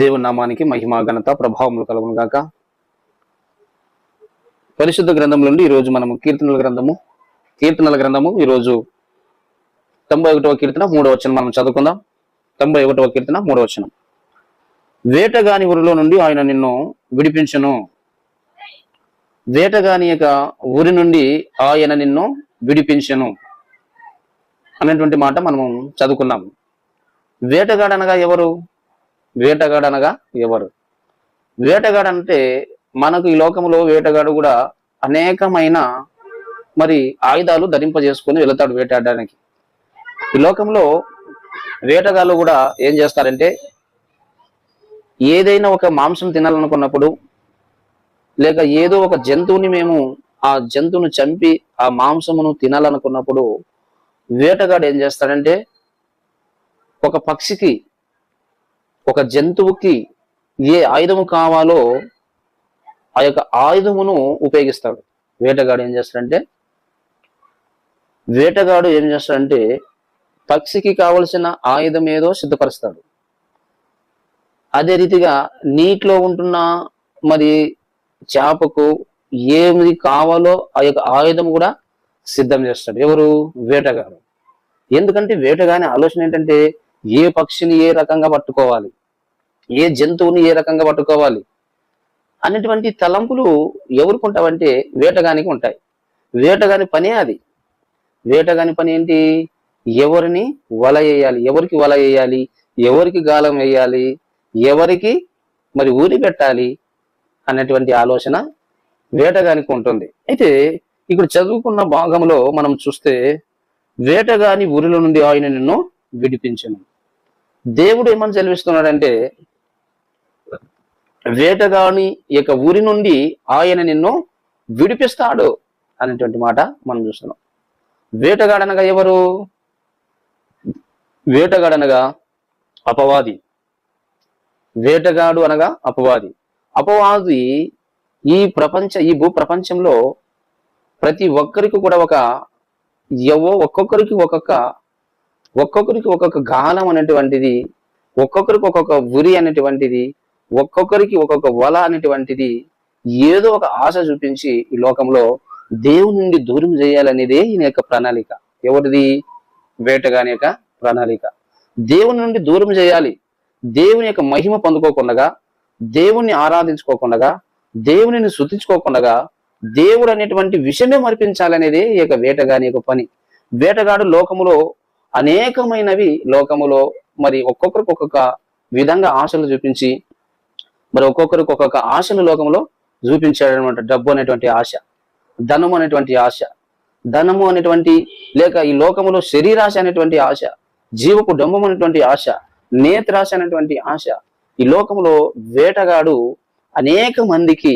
దేవుని నామానికి మహిమ ఘనత ప్రభావములు కలుగును గాక. పరిశుద్ధ గ్రంథం నుండి ఈరోజు మనము కీర్తనల గ్రంథము కీర్తనల గ్రంథము ఈరోజు తొంభై ఒకటవ కీర్తన మూడవ వచనం మనం చదువుకుందాం. తొంభై ఒకటవ కీర్తన మూడవ వచనం. వేటగాని ఊరిలో నుండి ఆయన నిన్ను విడిపించను. వేటగాని యొక్క ఊరి నుండి ఆయన నిన్ను విడిపించను అనేటువంటి మాట మనము చదువుకున్నాము వేటగాడనగా ఎవరు? వేటగాడు అనగా ఎవరు? వేటగాడు అంటే మనకు ఈ లోకంలో వేటగాడు కూడా అనేకమైన మరి ఆయుధాలు ధరింపజేసుకొని వెళతాడు వేటాడడానికి. ఈ లోకంలో వేటగాళ్ళు కూడా ఏం చేస్తారంటే ఏదైనా ఒక మాంసం తినాలనుకున్నప్పుడు లేక ఏదో ఒక జంతువుని మేము ఆ జంతువును చంపి ఆ మాంసమును తినాలనుకున్నప్పుడు వేటగాడు ఏం చేస్తాడంటే ఒక పక్షికి ఒక జంతువుకి ఏ ఆయుధము కావాలో ఆ యొక్క ఆయుధమును ఉపయోగిస్తాడు. వేటగాడు ఏం చేస్తాడంటే వేటగాడు ఏం చేస్తాడంటే పక్షికి కావలసిన ఆయుధం ఏదో సిద్ధపరుస్తాడు. అదే రీతిగా నీటిలో ఉంటున్న మరి చేపకు ఏమి కావాలో ఆ యొక్క ఆయుధం కూడా సిద్ధం చేస్తాడు. ఎవరు? వేటగాడు. ఎందుకంటే వేటగాని ఆలోచన ఏంటంటే ఏ పక్షిని ఏ రకంగా పట్టుకోవాలి? ఏ జంతువుని ఏ రకంగా పట్టుకోవాలి? అనేటువంటి తలంపులు ఎవరికి ఉంటావంటే వేటగానికి ఉంటాయి. వేటగాని పనే అది. వేటగాని పని ఏంటి? ఎవరిని వల వేయాలి? ఎవరికి వల వేయాలి? ఎవరికి గాలం వేయాలి? ఎవరికి మరి ఊరి పెట్టాలి? అన్నటువంటి ఆలోచన వేటగానికి ఉంటుంది. అయితే ఇక్కడ చదువుకున్న భాగంలో మనం చూస్తే వేటగాని ఊరిలో నుండి ఆయన నిన్ను విడిపించను. దేవుడు ఏమని సెలవిస్తున్నాడంటే వేటగాని యొక్క ఊరి నుండి ఆయన నిన్ను విడిపిస్తాడు అనేటువంటి మాట మనం చూస్తున్నాం. వేటగాడనగా ఎవరు? వేటగాడనగా అపవాది. వేటగాడు అనగా అపవాది. అపవాది ఈ ప్రపంచ ఈ భూ ప్రపంచంలో ప్రతి ఒక్కరికి కూడా ఒక ఎవో ఒక్కొక్కరికి ఒక్కొక్క ఒక్కొక్కరికి ఒక్కొక్క గాలం అనేటువంటిది ఒక్కొక్కరికి ఒక్కొక్క ఉరి అనేటువంటిది ఒక్కొక్కరికి ఒక్కొక్క వల అనేటువంటిది ఏదో ఒక ఆశ చూపించి ఈ లోకంలో దేవుని నుండి దూరం చేయాలనేదే ఈయన యొక్క ప్రణాళిక. ఎవరిది? వేటగాని యొక్క ప్రణాళిక. దేవుని నుండి దూరం చేయాలి. దేవుని యొక్క మహిమ పొందుకోకుండా దేవుణ్ణి ఆరాధించుకోకుండా దేవునిని శృతించుకోకుండా దేవుడు అనేటువంటి విషయమే మర్పించాలనేదే ఈ యొక్క వేటగాని యొక్క పని. వేటగాడు లోకములో అనేకమైనవి లోకములో మరి ఒక్కొక్కరికి ఒక్కొక్క విధంగా ఆశలు చూపించి మరి ఒక్కొక్కరికి ఒక్కొక్క ఆశలు లోకంలో చూపించాడు అనమాట డబ్బు అనేటువంటి ఆశ ధనము అనేటువంటి ఆశ ధనము అనేటువంటి లేక ఈ లోకములో శరీరాశ అనేటువంటి ఆశ జీవపు డొంబం అనేటువంటి ఆశ నేత్రాశ అనేటువంటి ఆశ ఈ లోకంలో వేటగాడు అనేక మందికి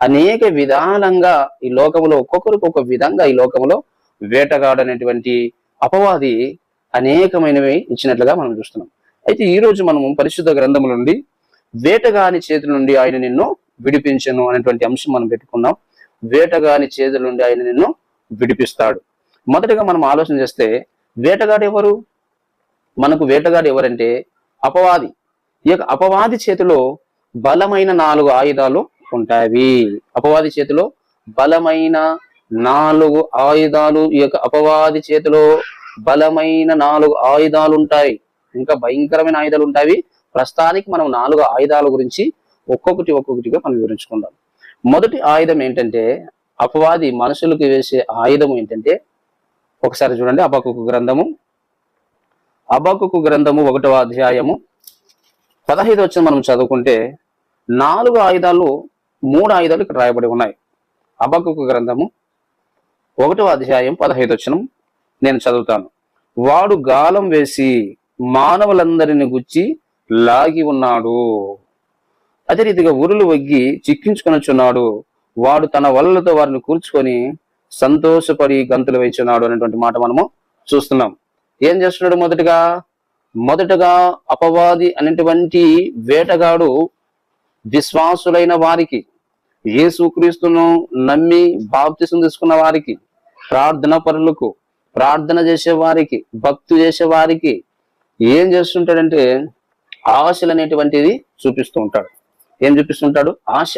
అనేక విధానంగా ఈ లోకంలో ఒక్కొక్కరికి ఒక విధంగా ఈ లోకంలో వేటగాడు అనేటువంటి అపవాది అనేకమైనవి ఇచ్చినట్లుగా మనం చూస్తున్నాం. అయితే ఈ రోజు మనము పరిశుద్ధ గ్రంథముల నుండి వేటగాని చేతుల నుండి ఆయన నిన్ను విడిపించను అనేటువంటి అంశం మనం పెట్టుకున్నాం. వేటగాని చేతుల నుండి ఆయన నిన్ను విడిపిస్తాడు. మొదటగా మనం ఆలోచన చేస్తే వేటగాడు ఎవరు? మనకు వేటగాడు ఎవరంటే అపవాది. ఈ యొక్క అపవాది చేతిలో బలమైన నాలుగు ఆయుధాలు ఉంటాయి. అపవాది చేతిలో బలమైన నాలుగు ఆయుధాలు ఈ యొక్క అపవాది చేతిలో బలమైన నాలుగు ఆయుధాలు ఉంటాయి ఇంకా భయంకరమైన ఆయుధాలు ఉంటాయి ప్రస్తుతానికి మనం నాలుగు ఆయుధాల గురించి ఒక్కొక్కటి ఒక్కొక్కటిగా మనం వివరించుకుందాం. మొదటి ఆయుధం ఏంటంటే అపవాది మనుషులకు వేసే ఆయుధం ఏంటంటే ఒకసారి చూడండి అబకుకు గ్రంథము. అబకుకు గ్రంథము ఒకటవ అధ్యాయము. పదహైదు వచ్చిన మనం చదువుకుంటే నాలుగు ఆయుధాలు మూడు ఆయుధాలు ఇక్కడ రాయబడి ఉన్నాయి. అబకుకు గ్రంథము ఒకటవ అధ్యాయం పదహైదు వచ్చినం. నేను చదువుతాను. వాడు గాలం వేసి మానవులందరిని గుచ్చి లాగి ఉన్నాడు. అదే రీతిగా ఉరులు వగ్గి చిక్కించుకొనొచ్చున్నాడు వాడు తన వలలతో వారిని కూర్చుకొని సంతోషపడి గంతులు వేచున్నాడు అనేటువంటి మాట మనము చూస్తున్నాం. ఏం చేస్తున్నాడు మొదటగా? మొదటగా అపవాది అనేటువంటి వేటగాడు విశ్వాసులైన వారికి యేసుక్రీస్తును నమ్మి బాప్తిసం తీసుకున్న వారికి ప్రార్థన పరులకు ప్రార్థన చేసే వారికి భక్తి చేసే వారికి ఏం చేస్తుంటాడంటే ఆశలు అనేటువంటిది చూపిస్తూ ఉంటాడు. ఏం చూపిస్తుంటాడు? ఆశ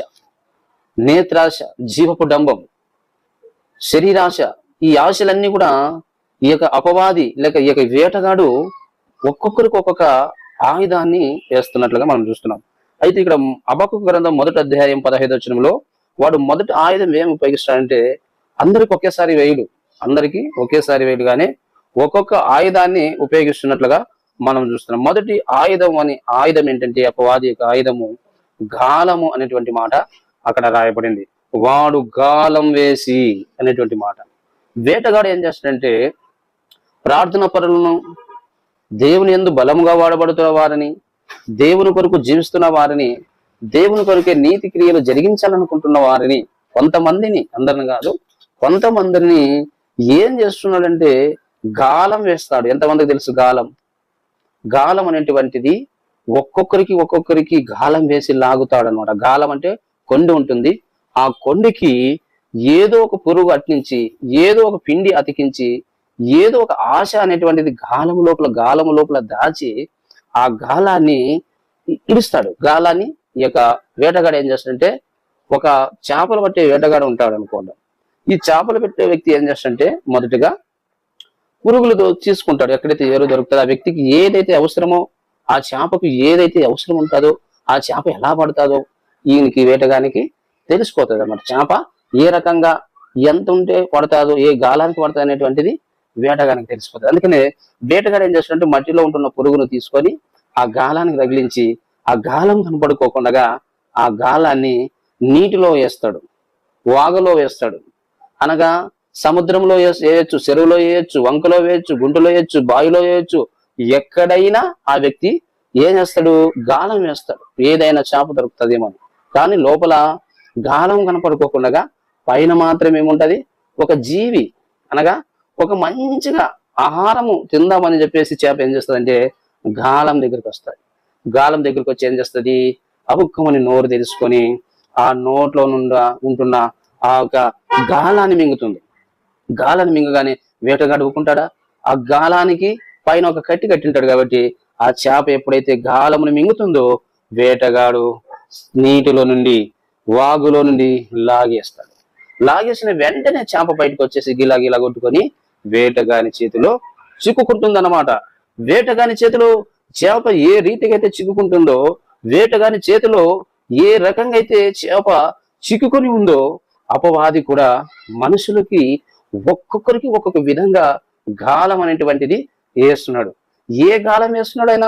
నేత్రాశ జీవపు డంబం శరీరాశ. ఈ ఆశలన్నీ కూడా ఈ యొక్క అపవాది లేక ఈ యొక్క వేటగాడు ఒక్కొక్కరికి ఒక్కొక్క ఆయుధాన్ని వేస్తున్నట్లుగా మనం చూస్తున్నాం. అయితే ఇక్కడ అబకు గ్రంథం మొదటి అధ్యాయం పదహైదు వచనంలో వాడు మొదటి ఆయుధం ఏం ఉపయోగిస్తాడంటే అందరికి ఒకేసారి వేయుడు. అందరికి ఒకేసారి వేయగానే ఒక్కొక్క ఆయుధాన్ని ఉపయోగిస్తున్నట్లుగా మనం చూస్తున్నాం. మొదటి ఆయుధం అని ఆయుధం ఏంటంటే అపవాది యొక్క ఆయుధము గాలము అనేటువంటి మాట అక్కడ రాయబడింది. వాడు గాలం వేసి అనేటువంటి మాట. వేటగాడు ఏం చేస్తాడంటే ప్రార్థన పరులను దేవుని ఎందు బలముగా వాడబడుతున్న వారిని దేవుని కొరకు జీవిస్తున్న వారిని దేవుని కొరకే నీతి క్రియలు జరిగించాలనుకుంటున్న వారిని కొంతమందిని అందరిని కాదు కొంతమందిని ఏం చేస్తున్నాడంటే గాలం వేస్తాడు. ఎంతమందికి తెలుసు గాలం? గాలం అనేటువంటిది ఒక్కొక్కరికి ఒక్కొక్కరికి గాలం వేసి లాగుతాడు అనమాట గాలం అంటే కొండి ఉంటుంది. ఆ కొండికి ఏదో ఒక పురుగు అట్టించి ఏదో ఒక పిండి అతికించి ఏదో ఒక ఆశ అనేటువంటిది గాలం లోపల గాలం లోపల దాచి ఆ గాలాన్ని ఇడుస్తాడు. గాలాన్ని ఈ యొక్క వేటగాడు ఏం చేస్తాడంటే ఒక చేపలు పట్టే వేటగాడు ఉంటాడు అనుకోండి ఈ చేపలు పెట్టే వ్యక్తి ఏం చేస్తుంటే మొదటిగా పురుగులు తీసుకుంటాడు. ఎక్కడైతే ఏరో దొరుకుతుందో ఆ వ్యక్తికి ఏదైతే అవసరమో ఆ చేపకు ఏదైతే అవసరం ఉంటుందో ఆ చేప ఎలా పడుతుందో ఈయనకి వేటగానికి తెలిసిపోతుంది అన్నమాట చేప ఏ రకంగా ఎంత ఉంటే పడతాదో ఏ గాలానికి పడుతుంది అనేటువంటిది వేటగానికి తెలిసిపోతుంది. అందుకనే వేటగాడు ఏం చేస్తాడంటే మట్టిలో ఉంటున్న పురుగును తీసుకొని ఆ గాలానికి తగిలించి ఆ గాలం కనపడుకోకుండా ఆ గాలాన్ని నీటిలో వేస్తాడు వాగలో వేస్తాడు. అనగా సముద్రంలో వేయచ్చు వేయొచ్చు చెరువులో వేయొచ్చు వంకలో వేయొచ్చు గుంటలో వేయచ్చు బావిలో వేయచ్చు ఎక్కడైనా ఆ వ్యక్తి ఏం చేస్తాడు? గాలం వేస్తాడు. ఏదైనా చేప దొరుకుతుందేమో అని. కానీ లోపల గాలం కనపడుకోకుండా పైన మాత్రం ఏముంటది? ఒక జీవి అనగా ఒక మంచిగా ఆహారము తిందామని చెప్పేసి చేప ఏం చేస్తుందంటే గాలం దగ్గరికి వస్తుంది. గాలం దగ్గరికి వచ్చి ఏం చేస్తుంది? అబుక్కమని నోరు తెరుచుకొని ఆ నోట్లో నుండా ఉంటున్న ఆ యొక్క గాలాన్ని మింగుతుంది. గాలాన్ని మింగగానే వేటగాడు ఊకుంటాడా ఆ గాలానికి పైన ఒక కట్టి కట్టింటాడు కాబట్టి ఆ చేప ఎప్పుడైతే గాలమును మింగుతుందో వేటగాడు నీటిలో నుండి వాగులో నుండి లాగేస్తాడు. లాగేసిన వెంటనే చేప బయటకు వచ్చేసి గిలా గిలా కొట్టుకొని వేటగాని చేతిలో చిక్కుకుంటుందన్నమాట. వేటగాని చేతిలో చేప ఏ రీతిగా అయితే చిక్కుకుంటుందో వేటగాని చేతిలో ఏ రకంగా అయితే చేప చిక్కుకొని ఉందో అపవాది కూడా మనుషులకి ఒక్కొక్కరికి ఒక్కొక్క విధంగా గాలం అనేటువంటిది వేస్తున్నాడు. ఏ గాలం వేస్తున్నాడు ఆయన?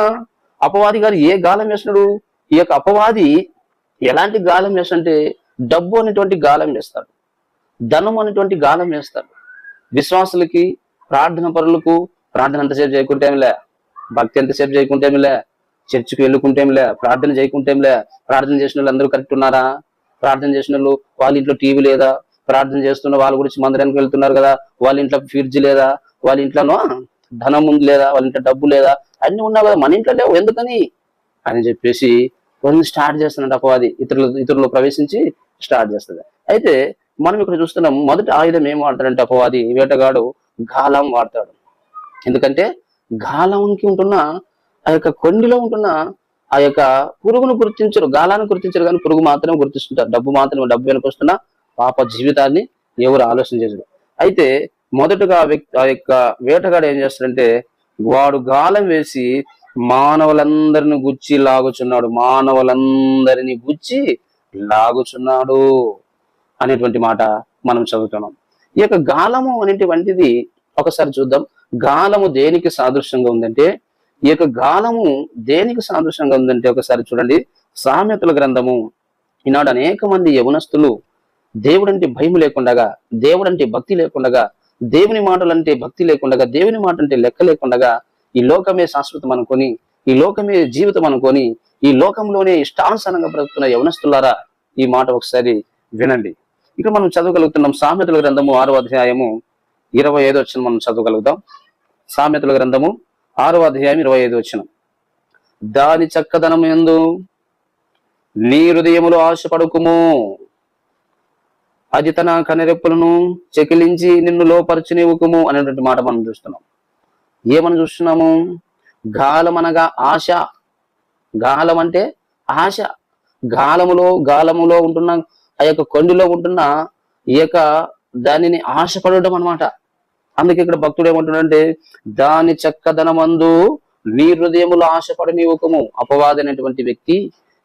అపవాది గారు ఏ గాలం వేస్తున్నాడు? ఈ యొక్క అపవాది ఎలాంటి గాలం వేస్తుంటే డబ్బు అనేటువంటి గాలం వేస్తాడు. ధనం అనేటువంటి గాలం వేస్తాడు. విశ్వాసులకి ప్రార్థన పరులకు ప్రార్థన ఎంతసేపు చేయకుంటేమిలే భక్తి ఎంతసేపు చేయకుంటేమిలే చర్చికి వెళ్ళుకుంటేమిలే ప్రార్థన చేయకుంటేమిలే ప్రార్థన చేసిన వాళ్ళు అందరూ కరెక్ట్ ఉన్నారా? ప్రార్థన చేసిన వాళ్ళు వాళ్ళ ఇంట్లో టీవీ లేదా ప్రార్థన చేస్తున్న వాళ్ళ గురించి మందిరానికి వెళ్తున్నారు కదా వాళ్ళ ఇంట్లో ఫ్రిడ్జ్ లేదా వాళ్ళ ఇంట్లోనో ధనం ఉంది లేదా వాళ్ళ ఇంట్లో డబ్బు లేదా అన్ని ఉన్నా కదా మన ఇంట్లో లేవు ఎందుకని? అని చెప్పేసి కొన్ని స్టార్ట్ చేస్తున్నాడు అపవాది. ఇతరులు ఇతరులు ప్రవేశించి స్టార్ట్ చేస్తుంది. అయితే మనం ఇక్కడ చూస్తున్నాం మొదటి ఆయుధం ఏం వాడతాడంటే అపవాది? వేటగాడు గాలం వాడతాడు. ఎందుకంటే గాలంకి ఉంటున్న ఆ యొక్క కొండిలో ఉంటున్న ఆ యొక్క పురుగును గుర్తించరు గాలాన్ని గుర్తించరు కానీ పురుగు మాత్రమే గుర్తిస్తుంటారు. డబ్బు మాత్రమే డబ్బు వెనుకొస్తున్న పాప జీవితాన్ని ఎవరు ఆలోచన చేయరు. అయితే మొదటగా ఆ వ్యక్తి ఆ యొక్క వేటగాడు ఏం చేస్తాడంటే వాడు గాలం వేసి మానవులందరిని గుచ్చి లాగుచున్నాడు మానవులందరిని గుచ్చి లాగుచున్నాడు అనేటువంటి మాట మనం చదువుతున్నాం. ఈ యొక్క గాలము అనేటువంటిది ఒకసారి చూద్దాం. గాలము దేనికి సాదృశ్యంగా ఉందంటే ఈ యొక్క గానము దేనికి సాదృశ్యంగా ఉందంటే ఒకసారి చూడండి. సామెతల గ్రంథము. ఈనాడు అనేక మంది యవనస్తులు దేవుడంటే భయం లేకుండగా దేవుడంటే భక్తి లేకుండగా దేవుని మాటలంటే భక్తి లేకుండగా దేవుని మాట అంటే లెక్క లేకుండగా ఈ లోకమే శాశ్వతం అనుకొని ఈ లోకమే జీవితం అనుకొని ఈ లోకంలోనే ఇష్టానుసారంగా బ్రతుకుతున్న యవనస్తులారా ఈ మాట ఒకసారి వినండి. ఇక్కడ మనం చదవగలుగుతున్నాం సామెతల గ్రంథము ఆరో అధ్యాయము ఇరవై ఐదు వచ్చిన మనం చదవగలుగుతాం. సామెతల గ్రంథము ఆరో అధ్యాయం ఇరవై ఐదు వచ్చిన. దాని చక్కదనం ఎందు నీ హృదయములో ఆశపడుకుము అది తన కనెరెప్పులను చెకిలించి నిన్ను లోపరచునివ్వకుము అనేటువంటి మాట మనం చూస్తున్నాం. ఏమని చూస్తున్నాము? గాలం అనగా ఆశ. గాలం అంటే ఆశ. గాలములో గాలములో ఉంటున్న ఆ యొక్క కొండిలో ఉంటున్న ఈ యొక్క దానిని ఆశపడడం అన్నమాట. అందుకే ఇక్కడ భక్తుడు ఏమంటున్నాడంటే దాని చక్కదనమందు నీ హృదయములు ఆశపడి నీవుకము అపవాది అనేటువంటి వ్యక్తి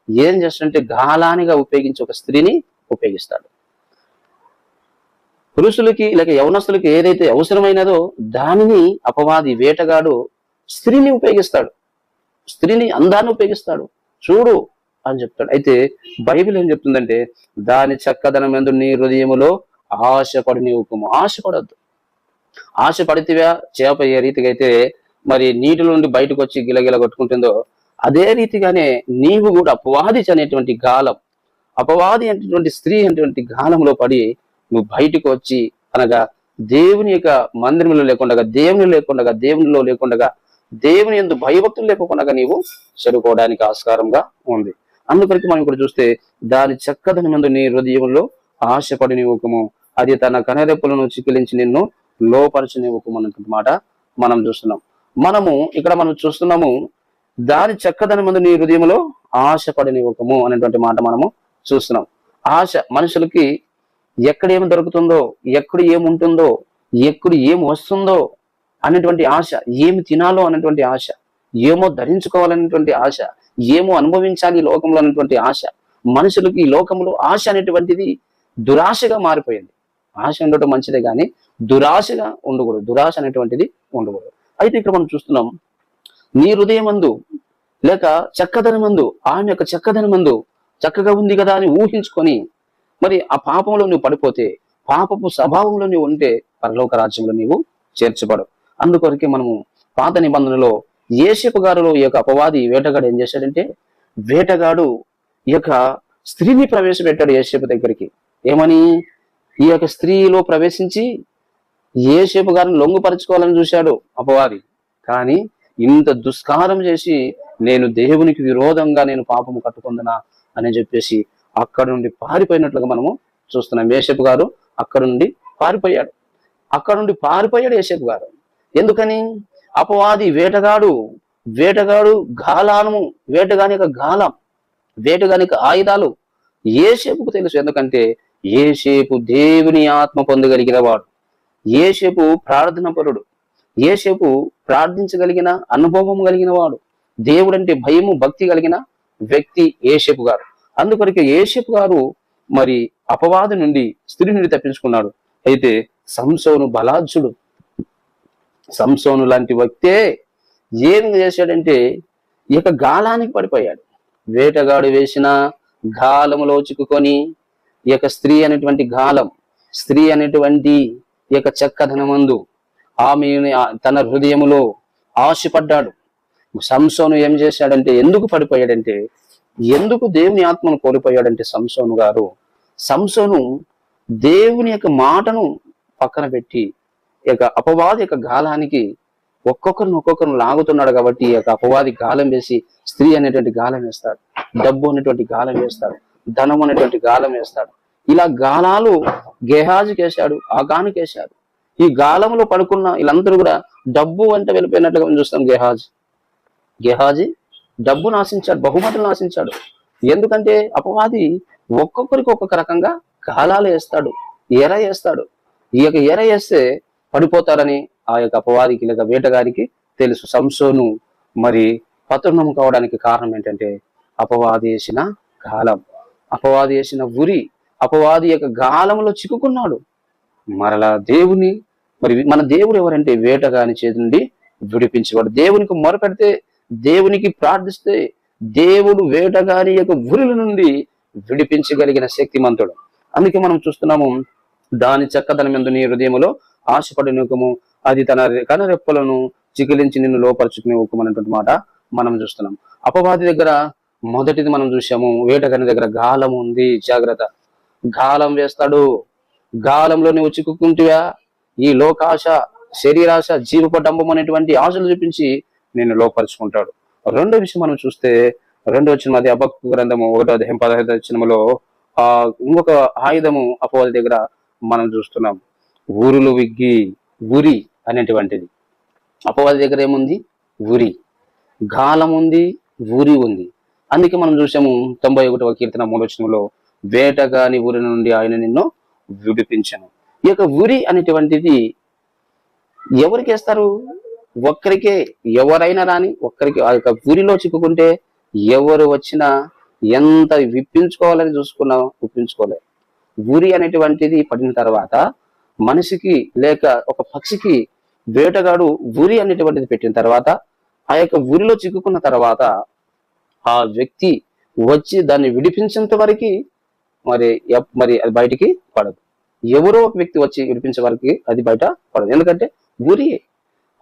ఏం చేస్తుంటే గాలానిగా ఉపయోగించి ఒక స్త్రీని ఉపయోగిస్తాడు. పురుషులకి లేక యవనస్తులకి ఏదైతే అవసరమైనదో దానిని అపవాది వేటగాడు స్త్రీని ఉపయోగిస్తాడు. స్త్రీని అందాన్ని ఉపయోగిస్తాడు. చూడు అని చెప్తాడు. అయితే బైబిల్ ఏం చెప్తుందంటే దాని చక్కదనం ఎందు నీ హృదయములో ఆశపడి ఉకము ఆశపడద్దు. ఆశ పడితేవా చేప ఏ రీతిగా అయితే మరి నీటిలో నుండి బయటకు వచ్చి గిలగిల కొట్టుకుంటుందో అదే రీతిగానే నీవు కూడా అపవాది అనేటువంటి గాలం అపవాది అనేటువంటి స్త్రీ అనేటువంటి గాలంలో పడి నువ్వు బయటకు వచ్చి అనగా దేవుని యొక్క మందిరంలో లేకుండా దేవుని లేకుండా దేవునిలో లేకుండా దేవుని ఎందు భయభక్తులు లేకుండా నీవు చెడుకోవడానికి ఆస్కారంగా ఉంది. అందుకొరకు మనం ఇక్కడ చూస్తే దాని చక్కదనం ముందు నీ హృదయంలో ఆశపడి నీవుకము అది తన కనరెప్పులను చికిలించి నిన్ను లోపరచనివ్వకము అన్నటువంటి మాట మనం చూస్తున్నాం. మనము ఇక్కడ మనం చూస్తున్నాము దాని చక్కదని ముందు నీ హృదయంలో ఆశపడనివ్వకము అనేటువంటి మాట మనము చూస్తున్నాం. ఆశ మనుషులకి ఎక్కడేమి దొరుకుతుందో ఎక్కడ ఏముంటుందో ఎక్కడ ఏం వస్తుందో అనేటువంటి ఆశ ఏమి తినాలో అనేటువంటి ఆశ ఏమో ధరించుకోవాలనేటువంటి ఆశ ఏమో అనుభవించాలి లోకంలో అనేటువంటి ఆశ మనుషులకి ఈ లోకంలో ఆశ అనేటువంటిది దురాశగా మారిపోయింది. ఆశ ఉండటం మంచిదే కానీ దురాశగా ఉండకూడదు. దురాశ అనేటువంటిది ఉండకూడదు. అయితే ఇక్కడ మనం చూస్తున్నాం నీ హృదయమందు లేక చక్కదనమందు ఆమె యొక్క చక్కదనమందు చక్కగా ఉంది కదా అని ఊహించుకొని మరి ఆ పాపంలో నువ్వు పడిపోతే పాపపు స్వభావంలో నువ్వు ఉంటే పరలోక రాజ్యంలో నీవు చేర్చబడు. అందుకొరకే మనము పాత నిబంధనలో ఏషపు గారులో ఈ యొక్క అపవాది వేటగాడు ఏం చేశాడంటే వేటగాడు ఈ యొక్క స్త్రీని ప్రవేశపెట్టాడు ఏషపు దగ్గరికి. ఏమని? ఈ యొక్క స్త్రీలో ప్రవేశించి ఏషపు గారిని లొంగుపరుచుకోవాలని చూశాడు అపవాది. కానీ ఇంత దుష్కారం చేసి నేను దేవునికి విరోధంగా నేను పాపము కట్టుకుందనా అని చెప్పేసి అక్కడ నుండి పారిపోయినట్లుగా మనము చూస్తున్నాం. ఏషపు గారు అక్కడ నుండి పారిపోయాడు. అక్కడ నుండి పారిపోయాడు ఏషపు గారు. ఎందుకని? అపవాది వేటగాడు వేటగాడు గాలానము వేటగాని యొక్క గాలం వేటగాని ఆయుధాలు ఆయుధాలు షేపుకు తెలుసు. ఎందుకంటే ఏషేపు దేవుని ఆత్మ పొందగలిగిన వాడు. ఏషేపు ప్రార్థన పరుడు ఏషేపు ప్రార్థించగలిగిన అనుభవం కలిగిన వాడు. దేవుడంటే భయము భక్తి కలిగిన వ్యక్తి ఏషేపు గారు. అందుకొరకు ఏషేపు గారు మరి అపవాది నుండి స్త్రీ నుండి తప్పించుకున్నాడు. అయితే సంసోను బలాజుడు సంసోను లాంటి వ్యక్తే ఏం చేశాడంటే ఇక గాలానికి పడిపోయాడు. వేటగాడు వేసిన గాలములో చిక్కుకొని ఈ యొక్క స్త్రీ అనేటువంటి గాలం స్త్రీ అనేటువంటి ఈ యొక్క చక్కదనమందు ఆమె తన హృదయములో ఆశపడ్డాడు. సంసోను ఏం చేశాడంటే ఎందుకు పడిపోయాడంటే ఎందుకు దేవుని ఆత్మను కోల్పోయాడంటే సంసోను గారు సంసోను దేవుని యొక్క మాటను పక్కన పెట్టి యొక్క అపవాది యొక్క గాలానికి ఒక్కొక్కరిని ఒక్కొక్కరిని లాగుతున్నాడు కాబట్టి ఈ యొక్క అపవాది గాలం వేసి స్త్రీ అనేటువంటి గాలం వేస్తాడు డబ్బు అనేటువంటి గాలం వేస్తాడు ధనం అనేటువంటి గాలం వేస్తాడు. ఇలా గాలాలు గేహాజుకి వేశాడు ఆగానికి వేశాడు ఈ గాలంలో పడుకున్న వీళ్ళందరూ కూడా డబ్బు అంటే వెళ్ళిపోయినట్లుగా మనం చూస్తాం గేహాజ్. గేహాజీ డబ్బు నాశించాడు బహుమతులు నాశించాడు. ఎందుకంటే అపవాది ఒక్కొక్కరికి ఒక్కొక్క రకంగా గాలాలు వేస్తాడు ఎర వేస్తాడు. ఈ యొక్క ఎర వేస్తే పడిపోతారని ఆ యొక్క అపవాదికి లేక వేటగారికి తెలుసు. సంసోను మరి పతనం కావడానికి కారణం ఏంటంటే అపవాది వేసిన గాలం. అపవాది వేసిన ఉరి అపవాది యొక్క గాలంలో చిక్కుకున్నాడు. మరలా దేవుని మరి మన దేవుడు ఎవరంటే వేటగాని చేతి నుండి విడిపించేవాడు. దేవునికి మొరపెడితే దేవునికి ప్రార్థిస్తే దేవుడు వేటగాని యొక్క ఉరుల నుండి విడిపించగలిగిన శక్తిమంతుడు. అందుకే మనం చూస్తున్నాము దాని చక్కదనం ఎందు నీ హృదయములో ఆశపడి అది తన కనరెప్పలను చికిలించి నిన్ను లోపరుచుకునే అనేటువంటి మాట మనం చూస్తున్నాం. అపవాది దగ్గర మొదటిది మనం చూసాము వేటగాని దగ్గర గాలం ఉంది జాగ్రత్త. గాలం వేస్తాడు. గాలంలో నువ్వు చిక్కుకుంటువా? ఈ లోకాశ శరీరాశ జీవపడంబం అనేటువంటి ఆశలు చూపించి నేను లోపరుచుకుంటాడు. రెండో విషయం మనం చూస్తే రెండో వచ్చిన అది అబక్కు గ్రంథము ఒకటో అధ్యాయం పదహైదు వచ్చినములో ఆ ఇంకొక ఆయుధము అపవాది దగ్గర మనం చూస్తున్నాం. ఊరులు విగ్గి ఉరి అనేటువంటిది. అపవాది దగ్గర ఏముంది? ఉరి. గాలం ఉంది ఊరి ఉంది. అందుకే మనం చూసాము తొంభై ఒకటవ కీర్తన మూడవచనంలో వేటగాని ఊరి నుండి ఆయన నిన్ను విడిపించను. ఈ యొక్క ఉరి అనేటువంటిది ఎవరికి వేస్తారు? ఒక్కరికే. ఎవరైనా రాని ఒక్కరికి. ఆ యొక్క ఉరిలో చిక్కుకుంటే ఎవరు వచ్చినా ఎంత విప్పించుకోవాలని చూసుకున్నా విప్పించుకోలేదు ఉరి అనేటువంటిది పడిన తర్వాత మనిషికి లేక ఒక పక్షికి వేటగాడు ఉరి అనేటువంటిది పెట్టిన తర్వాత ఆ యొక్క ఉరిలో చిక్కుకున్న తర్వాత ఆ వ్యక్తి వచ్చి దాన్ని విడిపించేంత వరకు మరి ఎప్- మరి అది బయటికి పడదు. ఎవరో ఒక వ్యక్తి వచ్చి విడిపించే వారికి అది బయట పడదు. ఎందుకంటే ఊరి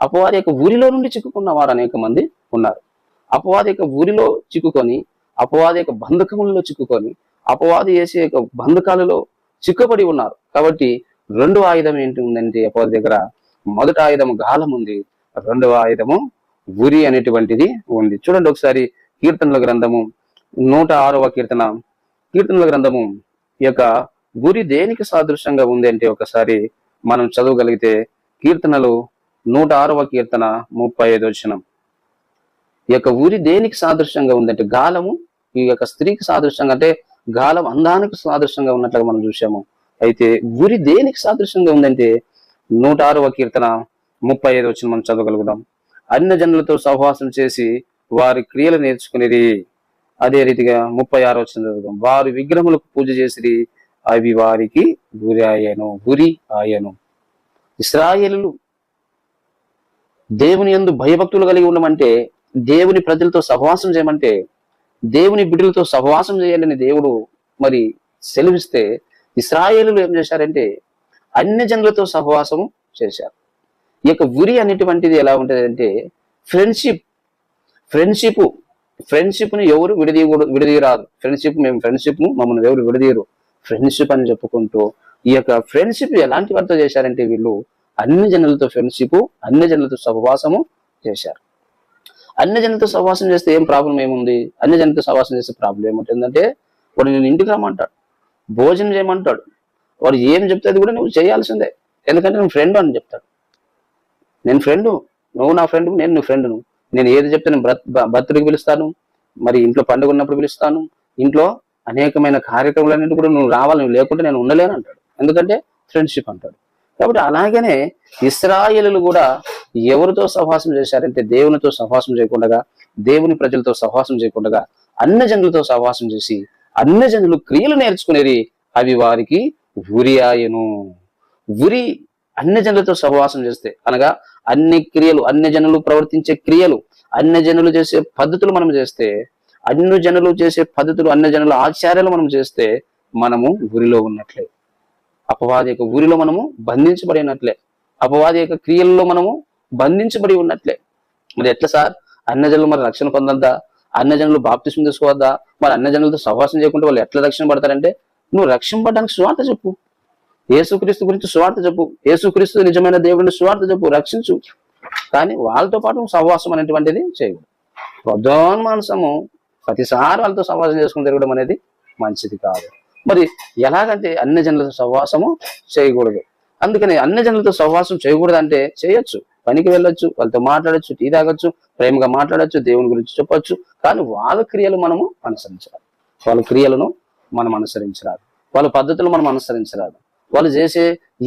అపవాది యొక్క ఊరిలో నుండి చిక్కుకున్న వారు అనేక మంది ఉన్నారు. అపవాది యొక్క ఊరిలో చిక్కుకొని అపవాది యొక్క బంధకములలో చిక్కుకొని అపవాది వేసే యొక్క బంధకాలలో చిక్కుబడి ఉన్నారు. కాబట్టి రెండు ఆయుధం ఏంటి ఉందంటే అపవాది దగ్గర? మొదటి ఆయుధము గాలం ఉంది. రెండవ ఆయుధము ఉరి అనేటువంటిది ఉంది. చూడండి ఒకసారి కీర్తనల గ్రంథము నూట ఆరవ కీర్తన. కీర్తనల గ్రంథము ఈ యొక్క గురి దేనికి సాదృశ్యంగా ఉంది అంటే ఒకసారి మనం చదవగలిగితే కీర్తనలు నూట ఆరవ కీర్తన ముప్పై ఐదు వచనం. ఈ యొక్క ఊరి దేనికి సాదృశ్యంగా ఉందంటే గాలము ఈ యొక్క స్త్రీకి సాదృశ్యంగా అంటే గాలం అందానికి సాదృశ్యంగా ఉన్నట్లుగా మనం చూసాము అయితే ఊరి దేనికి సాదృశ్యంగా ఉందంటే నూట ఆరవ కీర్తన ముప్పై ఐదు వచ్చిన మనం చదవగలుగుదాం అన్య జనులతో సహవాసం చేసి వారి క్రియలు నేర్చుకునేది అదే రీతిగా ముప్పై ఆరు వచ్చిన వారు విగ్రహములకు పూజ చేసిరి అవి వారికి గురి ఆయను గురి ఆయను ఇస్రాయేలు దేవుని యందు భయభక్తులు కలిగి ఉండమంటే దేవుని ప్రజలతో సహవాసం చేయమంటే దేవుని బిడ్డలతో సహవాసం చేయాలని దేవుడు మరి సెలవిస్తే ఇస్రాయేలు ఏం చేశారంటే అన్య జనులతో సహవాసము చేశారు. ఈ యొక్క ఉరి అనేటువంటిది ఎలా ఉంటుంది అంటే ఫ్రెండ్షిప్. ఫ్రెండ్షిప్ ఫ్రెండ్షిప్ని ఎవరు విడదీయకూడదు విడదీయరాదు. ఫ్రెండ్షిప్ మేము ఫ్రెండ్షిప్ను మమ్మల్ని ఎవరు విడదీయరు. ఫ్రెండ్షిప్ అని చెప్పుకుంటూ ఈ యొక్క ఫ్రెండ్షిప్ ఎలాంటి వారితో చేశారంటే వీళ్ళు అన్ని జనులతో ఫ్రెండ్షిప్ అన్ని జనులతో సహవాసము చేశారు. అన్ని జనులతో సహవాసం చేస్తే ఏం ప్రాబ్లం ఏముంది? అన్ని జనులతో సహవాసం చేస్తే ప్రాబ్లం ఏముంటుందంటే వాడు నేను ఇంటికి రమ్మంటాడు. భోజనం చేయమంటాడు. వాడు ఏం చెప్తే అది కూడా నువ్వు చేయాల్సిందే. ఎందుకంటే నువ్వు ఫ్రెండ్ అని చెప్తాడు. నేను ఫ్రెండ్ నువ్వు నా ఫ్రెండ్ నేను నీ ఫ్రెండ్ను నేను ఏది చెప్తే నేను భర్తుడికి పిలుస్తాను మరి ఇంట్లో పండుగ ఉన్నప్పుడు పిలుస్తాను ఇంట్లో అనేకమైన కార్యక్రమాలన్నింటి కూడా నువ్వు రావాలి నువ్వు లేకుంటే నేను ఉండలేను అంటాడు. ఎందుకంటే ఫ్రెండ్షిప్ అంటాడు. కాబట్టి అలాగనే ఇస్రాయిలు కూడా ఎవరితో సహవాసం చేశారంటే దేవునితో సహవాసం చేయకుండా దేవుని ప్రజలతో సహవాసం చేయకుండా అన్ని జనులతో సహవాసం చేసి అన్ని జనులు క్రియలు నేర్చుకునేది అవి వారికి ఉరి ఆయను ఉరి అన్య జనులతో సహవాసం చేస్తే అనగా అన్ని క్రియలు అన్ని జనులు ప్రవర్తించే క్రియలు అన్య జనులు చేసే పద్ధతులు మనం చేస్తే అన్ని జనులు చేసే పద్ధతులు అన్ని జనుల ఆచార్యాలు మనం చేస్తే మనము గురిలో ఉన్నట్లే. అపవాది యొక్క ఊరిలో మనము బంధించబడినట్లే అపవాది యొక్క క్రియల్లో మనము బంధించబడి ఉన్నట్లే. మరి ఎట్లా సార్? అన్న జనులు మరి రక్షణ పొందద్దా? అన్న జనులు బాప్తిసం తీసుకోవద్దా మరి అన్న జనులతో సహవాసం చేయకుంటే వాళ్ళు ఎట్లా రక్షణ పడతారంటే నువ్వు రక్షణ పడడానికి స్వార్థ చెప్పు. యేసుక్రీస్తు గురించి స్వార్థ చెప్పు. యేసుక్రీస్తు నిజమైన దేవుడిని స్వార్థ చెప్పు రక్షించు. కానీ వాళ్ళతో పాటు సహవాసం అనేటువంటిది చేయకూడదు. ప్రధానమానసము ప్రతిసారి వాళ్ళతో సహవాసం చేసుకుని తిరగడం అనేది మంచిది కాదు. మరి ఎలాగంటే అన్ని జనులతో సహవాసము చేయకూడదు. అందుకని అన్ని జనులతో సహవాసం చేయకూడదు అంటే చేయొచ్చు. పనికి వెళ్ళొచ్చు వాళ్ళతో మాట్లాడొచ్చు టీ తాగొచ్చు ప్రేమగా మాట్లాడచ్చు దేవుని గురించి చెప్పొచ్చు. కానీ వాళ్ళ క్రియలు మనము అనుసరించాలి. వాళ్ళ క్రియలను మనం అనుసరించరాదు. వాళ్ళ పద్ధతులు మనం అనుసరించరాదు. వాళ్ళు చేసే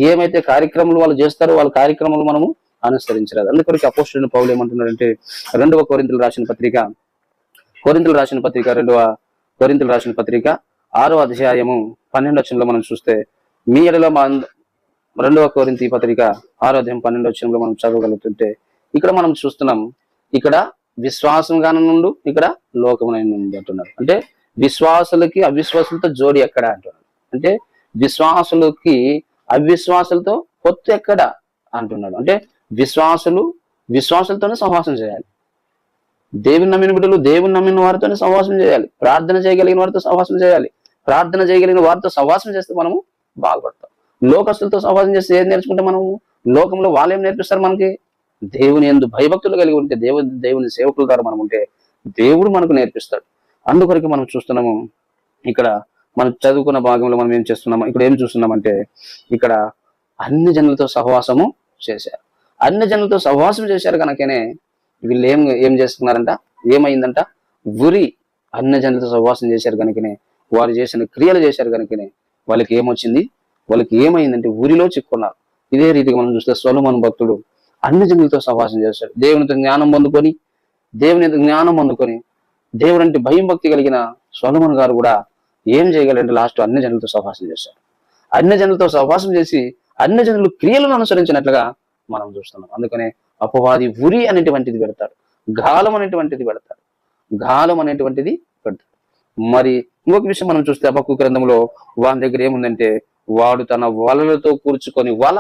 ఏమైతే కార్యక్రమాలు వాళ్ళు చేస్తారో వాళ్ళ కార్యక్రమాలు మనము అనుసరించరాదు. అందుకొరకు అపోస్టుని పౌలు ఏమంటున్నారంటే రెండవ కోరింతలు రాసిన పత్రిక కోరింతలు రాసిన పత్రిక రెండవ కోరింతలు రాసిన పత్రిక ఆరో అధ్యాయము పన్నెండు వచ్చంలో మనం చూస్తే మీ ఎడలో మా రెండవ కోరింతి పత్రిక ఆరో అధ్యాయం పన్నెండు వచ్చంలో మనం చదవగలుగుతుంటే ఇక్కడ మనం చూస్తున్నాం ఇక్కడ విశ్వాసం నుండు ఇక్కడ లోకమైన అంటున్నారు. అంటే విశ్వాసులకి అవిశ్వాసులతో జోడి ఎక్కడ అంటున్నారు? అంటే విశ్వాసులకి అవిశ్వాసులతో పొత్తు ఎక్కడ అంటున్నాడు. అంటే విశ్వాసులు విశ్వాసులతోనే సహవాసం చేయాలి. దేవుని నమ్మిన బిడ్డలు దేవుని నమ్మిన వారితోనే సహవాసం చేయాలి. ప్రార్థన చేయగలిగిన వారితో సహవాసం చేయాలి. ప్రార్థన చేయగలిగిన వారితో సహవాసం చేస్తే మనము బాగుపడతాం. లోకస్తులతో సహవాసం చేస్తే ఏం నేర్చుకుంటే మనము? లోకంలో వాళ్ళు ఏం నేర్పిస్తారు మనకి? దేవుని ఎందు భయభక్తులు కలిగి ఉంటే దేవు దేవుని సేవకుల ద్వారా మనం ఉంటే దేవుడు మనకు నేర్పిస్తాడు. అందుకొరకు మనం చూస్తున్నాము ఇక్కడ మనం చదువుకున్న భాగంలో మనం ఏం చేస్తున్నాం ఇక్కడ ఏం చూస్తున్నామంటే ఇక్కడ అన్ని జనులతో సహవాసము చేశారు. అన్ని జనులతో సహవాసం చేశారు కనుకనే వీళ్ళు ఏం ఏం చేస్తున్నారంట? ఏమైందంట? ఉరి అన్ని జనులతో సహవాసం చేశారు కనుకనే వారు చేసిన క్రియలు చేశారు కనుకనే వాళ్ళకి ఏమొచ్చింది? వాళ్ళకి ఏమైందంటే ఊరిలో చిక్కున్నారు. ఇదే రీతిగా మనం చూస్తే సొలమన్ భక్తుడు అన్ని జనులతో సహవాసం చేశాడు. దేవునితో జ్ఞానం పొందుకొని దేవుని జ్ఞానం పొందుకొని దేవుడు అంటే భయం భక్తి కలిగిన సొలమన్ గారు కూడా ఏం చేయగలంటే లాస్ట్ అన్ని జనులతో సహవాసం చేశారు అన్ని జనులతో సహవాసం చేసి అన్ని జనులు క్రియలను అనుసరించినట్లుగా మనం చూస్తున్నాం. అందుకనే అపవాది ఉరి అనేటువంటిది పెడతాడు గాలం అనేటువంటిది పెడతాడు గాలం అనేటువంటిది పెడతాడు. మరి ఇంకొక విషయం మనం చూస్తే అపక్కు గ్రంథంలో వాని దగ్గర ఏముందంటే వాడు తన వలలతో కూర్చుకొని వల.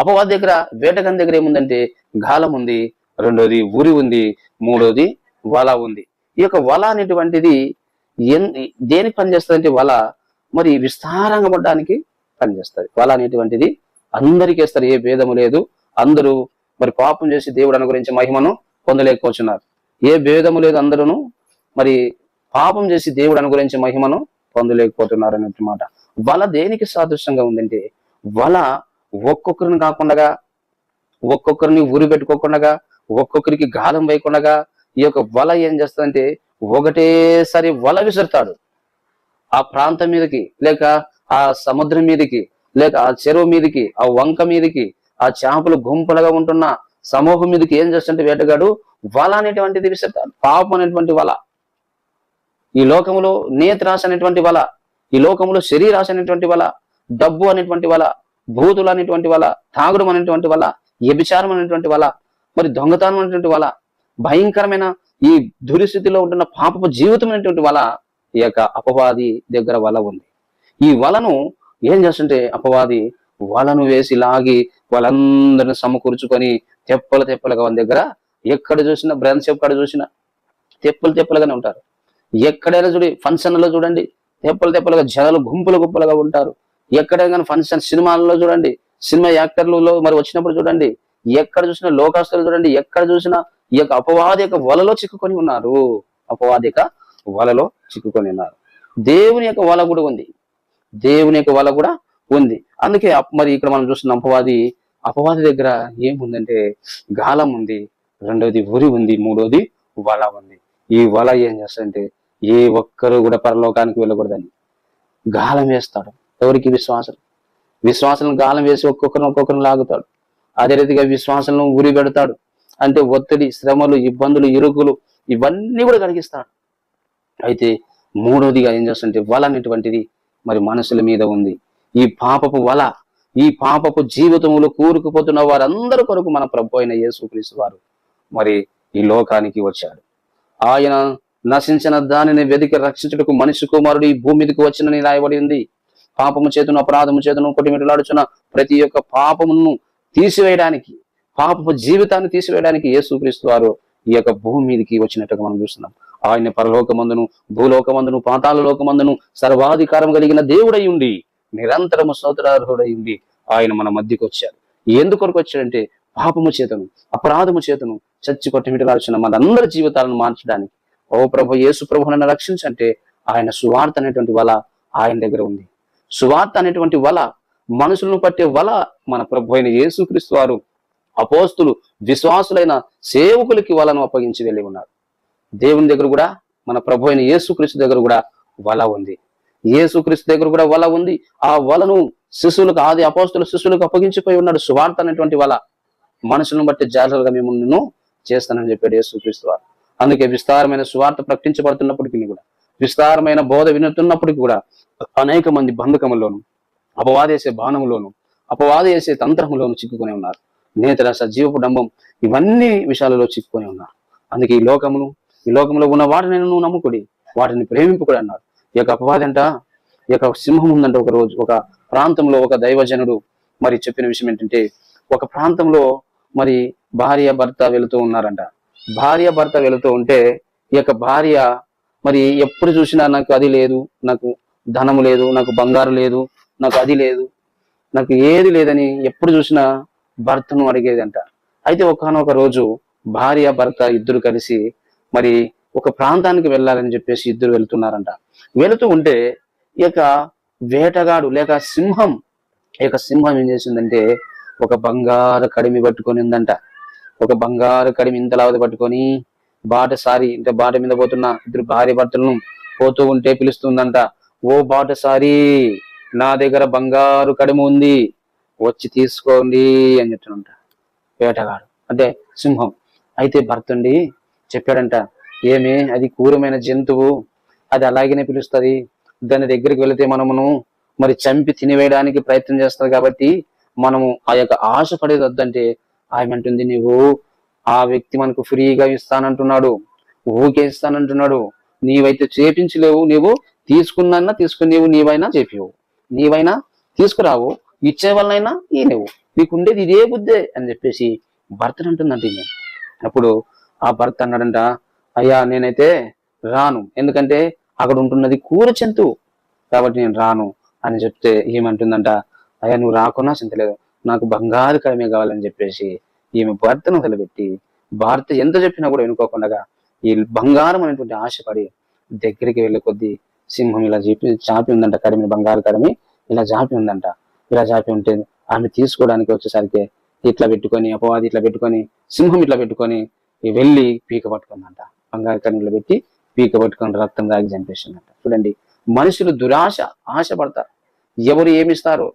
అపవాది దగ్గర వేటగన్ దగ్గర ఏముందంటే గాలం ఉంది రెండోది ఉరి ఉంది మూడోది వల ఉంది. ఈ యొక్క వల అనేటువంటిది దేనికి పనిచేస్తుంది వల మరి విస్తారంగా పడడానికి పనిచేస్తుంది వల అనేటువంటిది అందరికీ ఇస్తారు ఏ భేదము లేదు. అందరూ మరి పాపం చేసి దేవుడు అనుగురించి మహిమను పొందలేకపోతున్నారు. ఏ భేదము లేదు అందరూ మరి పాపం చేసి దేవుడు అనుగురించి మహిమను పొందలేకపోతున్నారు అన్నట్టు మాట. వల దేనికి సాదృశ్యంగా ఉందంటే వల ఒక్కొక్కరిని కాకుండా ఒక్కొక్కరిని ఊరి పెట్టుకోకుండా ఒక్కొక్కరికి గాలం వేయకుండా ఈ యొక్క వల ఏం చేస్తుందంటే ఒకటేసారి వల విసురుతాడు. ఆ ప్రాంతం మీదకి లేక ఆ సముద్రం మీదకి లేక ఆ చెరువు మీదకి ఆ వంక మీదకి ఆ చేపలు గుంపులుగా ఉంటున్న సమూహం మీదకి ఏం చేస్తుంటే వేటగాడు వల అనేటువంటిది విసురుతాడు. పాపం అనేటువంటి వల. ఈ లోకములో నేత్రాశ అనేటువంటి వల ఈ లోకములో శరీరాశ అనేటువంటి వల డబ్బు అనేటువంటి వల భూతులు అనేటువంటి వల తాగుడు అనేటువంటి వల వ్యభిచారం అనేటువంటి వల మరి దొంగతనం అనేటువంటి వల భయంకరమైన ఈ దురిస్థితిలో ఉంటున్న పాపపు జీవితం అనేటువంటి వల ఈ యొక్క అపవాది దగ్గర వల ఉంది. ఈ వలను ఏం చేస్తుంటే అపవాది వలను వేసి లాగి వాళ్ళందరిని సమకూర్చుకొని తెప్పలు తెప్పలుగా వాళ్ళ దగ్గర ఎక్కడ చూసినా బ్రాంచ్ ఎక్కడ చూసినా తెప్పలు తెప్పలుగానే ఉంటారు. ఎక్కడైనా చూడి ఫంక్షన్లో చూడండి తెప్పలు తెప్పలుగా జనాలు గుంపులు గుంపులుగా ఉంటారు. ఎక్కడైనా ఫంక్షన్ సినిమాల్లో చూడండి సినిమా యాక్టర్లలో మరి వచ్చినప్పుడు చూడండి ఎక్కడ చూసినా లోకాస్తులు చూడండి ఎక్కడ చూసినా ఈ యొక్క అపవాది యొక్క వలలో చిక్కుకొని ఉన్నారు. అపవాది యొక్క వలలో చిక్కుకొని ఉన్నారు. దేవుని యొక్క వల కూడా ఉంది. దేవుని యొక్క వల కూడా ఉంది. అందుకే మరి ఇక్కడ మనం చూస్తున్న అపవాది అపవాది దగ్గర ఏముందంటే గాలం ఉంది రెండోది ఉరి ఉంది మూడోది వల ఉంది. ఈ వల ఏం చేస్తాడంటే ఏ ఒక్కరు కూడా పరలోకానికి వెళ్ళకూడదని గాలం వేస్తాడు. ఎవరికి? విశ్వాసం విశ్వాసం గాలం వేసి ఒక్కొక్కరిని ఒక్కొక్కరిని లాగుతాడు. అదే రీతిగా విశ్వాసాలను ఉరి పెడతాడు అంటే ఒత్తిడి శ్రమలు ఇబ్బందులు ఇరుకులు ఇవన్నీ కూడా కలిగిస్తాడు. అయితే మూడోదిగా ఏం చేస్తుంటే వల అనేటువంటిది మరి మనసుల మీద ఉంది. ఈ పాపపు వల ఈ పాపపు జీవితంలో కూరుకుపోతున్న వారందరి కొరకు మన ప్రభు అయిన యేసుక్రీస్తు వారు మరి ఈ లోకానికి వచ్చాడు. ఆయన నశించిన దానిని వెతికి రక్షించుటకు మనిషి కుమారుడు ఈ భూమి మీదకి వచ్చినని రాయబడి ఉంది. పాపము చేతును అపరాధము చేతును కొట్టిమిటలాడుచున్న ప్రతి ఒక్క పాపమును తీసివేయడానికి పాపపు జీవితాన్ని తీసివేయడానికి యేసుక్రీస్తు వారు ఈ యొక్క భూమి మీదకి వచ్చినట్టుగా మనం చూస్తున్నాం. ఆయన పరలోకమందును భూలోకమందును పాతాల లోకమందును సర్వాధికారం కలిగిన దేవుడై ఉండి నిరంతరము సోదరార్హుడై ఉండి ఆయన మన మధ్యకు వచ్చారు. ఎందుకొరకు వచ్చాడంటే పాపము చేతను అపరాధము చేతను చచ్చి కొట్టమిటలాడుచున్న మనందరి జీవితాలను మార్చడానికి. ఓ ప్రభు యేసు ప్రభు నన్ను రక్షించంటే ఆయన సువార్త అనేటువంటి వల ఆయన దగ్గర ఉంది. సువార్త అనేటువంటి వల మనుషులను పట్టే వల మన ప్రభు అయిన యేసుక్రీస్తు వారు అపోస్తులు విశ్వాసులైన సేవకులకి వలను అప్పగించి వెళ్ళి ఉన్నారు. దేవుని దగ్గర కూడా మన ప్రభు అయిన యేసుక్రీస్తు దగ్గర కూడా వల ఉంది. యేసుక్రీస్తు దగ్గర కూడా వల ఉంది. ఆ వలను శిశువులకు ఆది అపోస్తులు శిశువులకు అప్పగించిపోయి ఉన్నాడు. సువార్త అనేటువంటి వల మనుషులను బట్టి జాగ్రత్తగా మేము నిన్ను చేస్తానని చెప్పాడు యేసుక్రీస్తు వారు. అందుకే విస్తారమైన సువార్త ప్రకటించబడుతున్నప్పటికీ కూడా విస్తారమైన బోధ వినుతున్నప్పటికీ కూడా అనేక మంది బంధకములోను అపవాదేసే బాణములోను అపవాదేసే తంత్రంలోను చిక్కుకొని ఉన్నారు. నేతరస జీవపు డంబం ఇవన్నీ విషయాలలో చిక్కుకొని ఉన్నారు. అందుకే ఈ లోకమును ఈ లోకంలో ఉన్న వాటిని నువ్వు నమ్ముకుడి వాటిని ప్రేమింపుకుడి అన్నాడు. ఈ యొక్క అపవాదంట ఈ యొక్క సింహం ఉందంట ఒక రోజు ఒక ప్రాంతంలో ఒక దైవజనుడు మరి చెప్పిన విషయం ఏంటంటే ఒక ప్రాంతంలో మరి భార్య భర్త వెళుతూ ఉన్నారంట. భార్య భర్త వెళుతూ ఉంటే ఈ యొక్క భార్య మరి ఎప్పుడు చూసినా నాకు అది లేదు నాకు ధనము లేదు నాకు బంగారు లేదు నాకు అది లేదు. నాకు ఏది లేదని ఎప్పుడు చూసినా భర్తను అడిగేదంట. అయితే ఒకనొక రోజు భార్య భర్త ఇద్దరు కలిసి మరి ఒక ప్రాంతానికి వెళ్ళాలని చెప్పేసి ఇద్దరు వెళ్తున్నారంట. వెళుతూ ఉంటే ఈ యొక్క వేటగాడు లేక సింహం ఈ యొక్క సింహం ఏం చేసిందంటే ఒక బంగారు కడిమి పట్టుకొని ఉందంట. ఒక బంగారు కడిమి ఇంతలావది పట్టుకొని బాటసారి అంటే బాట మీద పోతున్న ఇద్దరు భార్య భర్తలను పోతూ ఉంటే పిలుస్తుందంట. ఓ బాటసారి! నా దగ్గర బంగారు కడుము ఉంది వచ్చి తీసుకోండి అని చెప్తున్నంట వేటగాడు అంటే సింహం అయితే భర్తండి చెప్పాడంట ఏమి అది క్రూరమైన జంతువు అది అలాగనే పిలుస్తుంది దాని దగ్గరికి వెళితే మనమును మరి చంపి తినివేయడానికి ప్రయత్నం చేస్తుంది కాబట్టి మనము ఆ యొక్క ఆశ పడేది వద్దంటే ఆమె అంటుంది నీవు ఆ వ్యక్తి మనకు ఫ్రీగా ఇస్తానంటున్నాడు ఊకేస్తానంటున్నాడు నీవైతే చేపించలేవు నీవు తీసుకున్నా తీసుకుని నీవు నీవైనా చేపివు నీవైనా తీసుకురావు ఇచ్చే వాళ్ళైనా ఈ నువ్వు నీకుండేది ఇదే బుద్ధే అని చెప్పేసి భర్తను అంటుందంట ఈమె. అప్పుడు ఆ భర్త అన్నాడంట అయ్యా నేనైతే రాను. ఎందుకంటే అక్కడ ఉంటున్నది కూర జంతువు. కాబట్టి నేను రాను. అని చెప్తే ఏమంటుందంట అయ్యా నువ్వు రాకున్నా చింతలేదు నాకు బంగారు కడమే కావాలని చెప్పేసి ఈమె భర్తను వదిలిపెట్టి భర్త ఎంత చెప్పినా కూడా వినుకోకుండా ఈ బంగారం అనేటువంటి ఆశపడి దగ్గరికి వెళ్ళే కొద్దీ సింహం ఇలా చెప్పి చాపి ఉందంట కడిమి బంగారు కడిమి ఇలా చాపి ఉందంట. ఇలా చాపి ఉంటే ఆమె తీసుకోవడానికి వచ్చేసరికి ఇట్లా పెట్టుకొని అపవాది ఇట్లా పెట్టుకొని సింహం ఇట్లా పెట్టుకొని వెళ్ళి పీక పట్టుకుందంట. బంగారు కడిమిలో పెట్టి పీక పట్టుకొని రక్తం దాగి చంపేసిందంట. చూడండి మనుషులు దురాశ ఆశ పడతారు ఎవరు ఏమిస్తారు?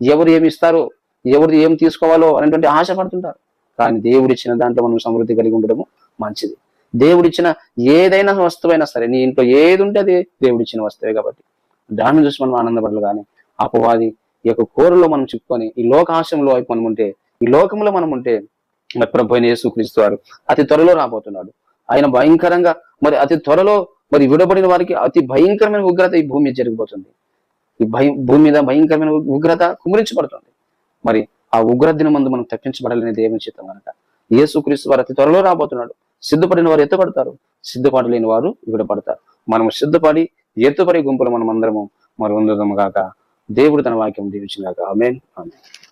ఎవరు ఏమిస్తారు? ఎవరు ఏం తీసుకోవాలో అనేటువంటి ఆశ పడుతుంటారు కానీ దేవుడిచ్చిన దాంట్లో మనం సమృద్ధి కలిగి ఉండడము మంచిది. దేవుడిచ్చిన ఏదైనా వస్తువైనా సరే నీ ఇంట్లో ఏది ఉంటే అది దేవుడిచ్చిన వస్తువే కాబట్టి. దాన్ని చూసి మనం ఆనందపడలు కానీ అపవాది ఈ యొక్క కోరలో మనం చిక్కుకొని ఈ లోకాశంలో వైపు మనం ఉంటే ఈ లోకంలో మనం ఉంటే మరి ప్రభు యేసుక్రీస్తు వారు అతి త్వరలో రాబోతున్నాడు. ఆయన భయంకరంగా మరి అతి త్వరలో మరి విడబడిన వారికి అతి భయంకరమైన ఉగ్రత ఈ భూమి మీద జరిగిపోతుంది. ఈ భయం భూమి మీద భయంకరమైన ఉగ్రత కుమరించబడుతుంది. మరి ఆ ఉగ్ర దినం మందు మనం తప్పించబడాలనే దేవుని చిత్తం కనుక. యేసుక్రీస్తు వారు అతి త్వరలో రాబోతున్నాడు. సిద్ధపడిన వారు ఎత్తుపడతారు సిద్ధపడలేని వారు విడపడతారు. మనము సిద్ధపడి ఎత్తుపడి గుంపులు మనం అందరము మరి ఉందము దేవుడు తన వాక్యం దీవించినాక ఆమెన్. ఆమెన్.